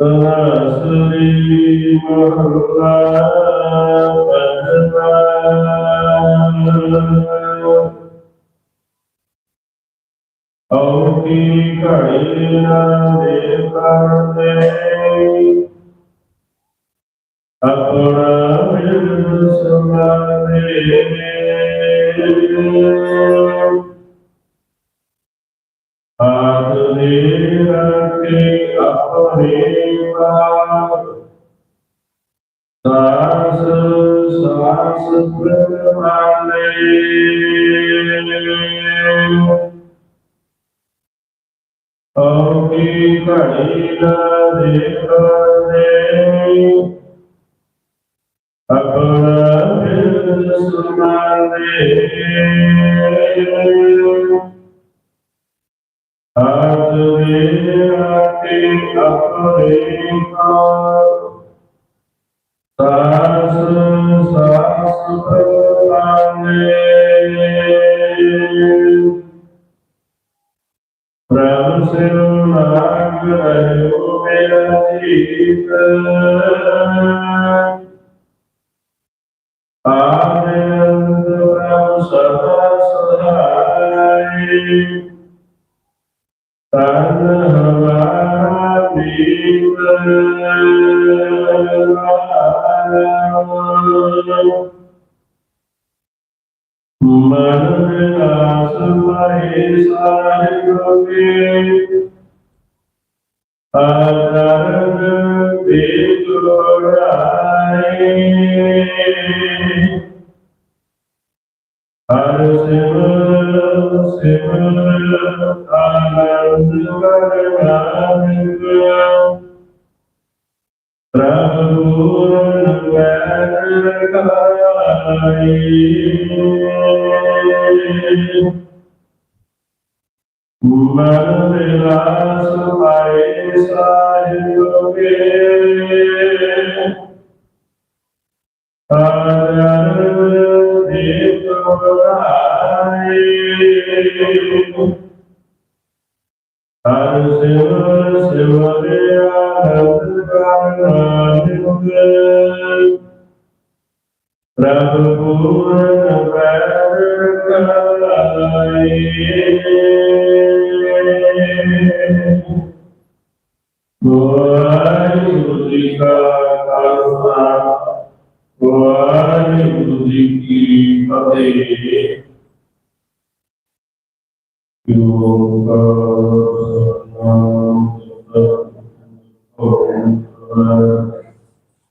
ਸਸਰੀ ਮਹਲਾ ਪਹਿਲਾ ਔ ਕੀ ਘੜੀ ਨਾ ਦੇ ਪਰਦੇ Señor. ਮਨ ਆਸਮਾਏ ਸਾਹਿਬੇ ਆਦਰਦ ਦੇ ਤੁਰਾਏ ਉਮਰ ਦੇ ਰਾਸ ਪਾਏ ਸਾਹਿਬ ਕੇ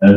Thank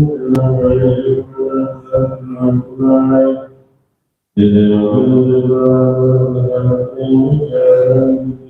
Thank you.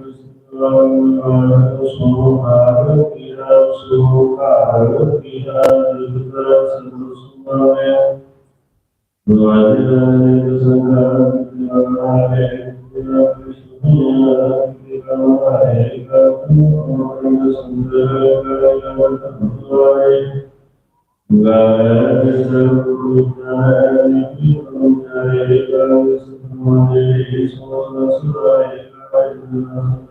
ਵੰਗਨ ਸੁਹਾਰ ਤੇਰਾ ਸੁਹਾਰ ਤੇਰਾ ਜਿਤਰ ਸੰਤ ਸੁਭਾਵੇ ਦੁਆਰਾ ਨੇ ਸੰਗਾਰ ਨਾਰੇ ਤੇਰਾ ਸੁਹਾਰ ਤੇਰਾ ਨਾਰੇ ਕਾ ਤੂੰ ਅਮਰ ਸੁੰਦਰ ਕਰ ਜਮਤ ਦੁਆਰੇ ਗਾਇ ਸਰਬ ਰੂਪਾਇ ਨਿਤਿ ਰੂਪਾਇ ਕਾ ਸੁਹਾਰੇ ਸੋ ਸੁਰਾਇ ਕਾ ਜਨਾ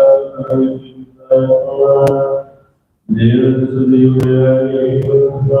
Deus.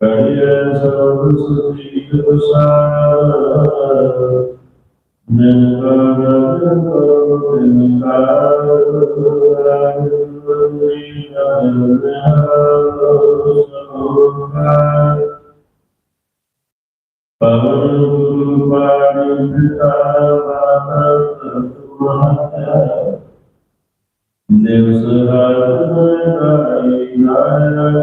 ਕਹੀਐ ਸਰਬ ਸੁਖੀ ਦੁਸਾਰ ਨਿਰਭਉ ਨਿਰਭਉ ਨਿਰਕਾਰ ਰੂਪੀ ਨਿਰਭਉ ਸੋਕਾਰ ਪਵਨ ਗੁਰੂ ਪਾਣੀ ਪਿਤਾ ਮਾਤਾ ਸਤਿਗੁਰੂ ਹਰਿ ਨਿਵਸ ਹਰਿ ਨਾਰਾਇਣ